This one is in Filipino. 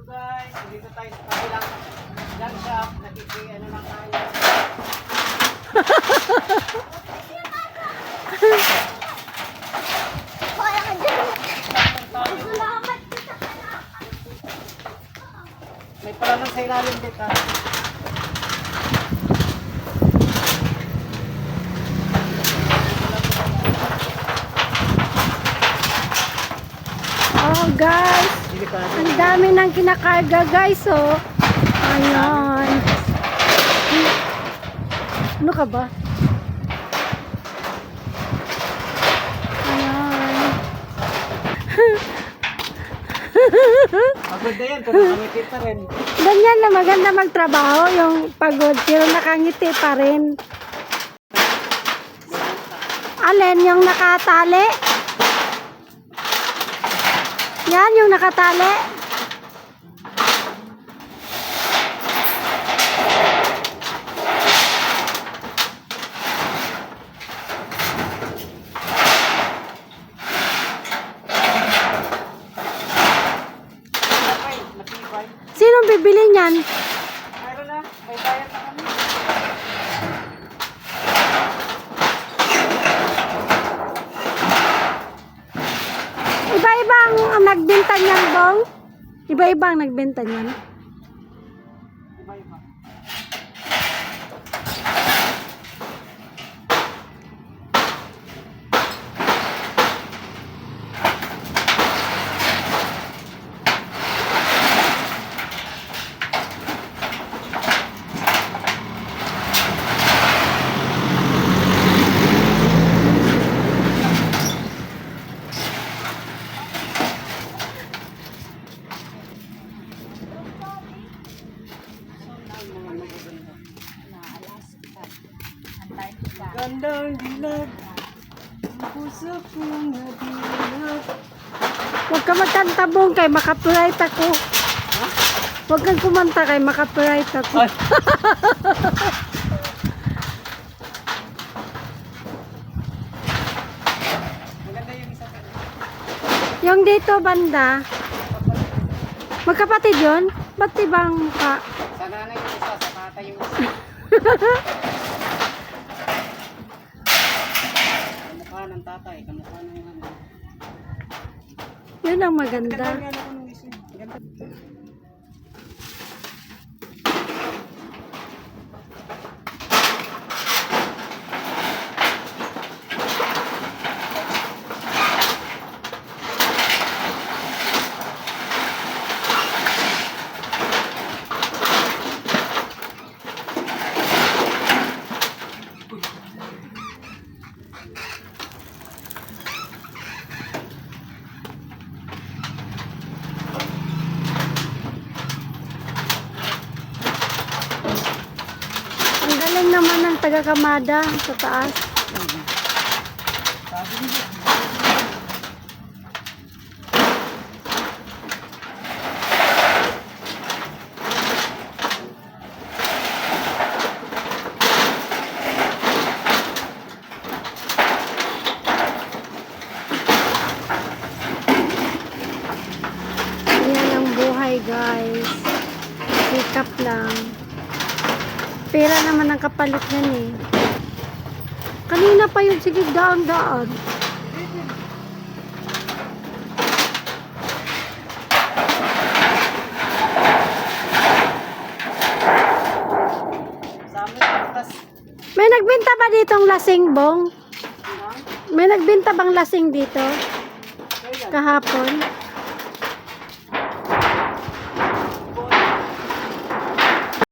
So dito tayo sa kabilang gun shop. Nakiki, ano lang tayo. May palaman sa ilalim dito. Oh, guys. Delikado. Ang dami ng kinakarga, guys, oh. Ayan. Ano ka ba? Ayan. Pagod na yan, pero nakangiti pa rin. Ganyan na maganda magtrabaho, yung pagod, pero nakangiti pa rin. Alin, yung nakatali? Yung nakatali. Sinong bibili niyan? Mayroon na, may bayad na kami. Iba-iba ang ang nagbenta niyan, Bong. Iba-iba ang nagbenta niyan. Gandang dilag Ang puso kong nadilag Huwag ka magkanta, Bong, kay makapiright ako. Huwag kang kumanta kay makapiright ako. Ay! Maganda yung isa ka. Yung dito, banda. Magkapatid yun? Ba't ibang mukha? Sa nanay yung isa, sa tatay yung isa. Ng tatay, kamukha ng ano. Yun ang maganda. Ganda naman ng taga-kamada sa taas. Sabi niya. Yan ang buhay guys. Sikap lang. Pera naman ang kapalit yan eh. Kanina pa yun, sige daan-daan. May nagbenta ba ditong lasing bong? May nagbenta bang lasing dito? Kahapon?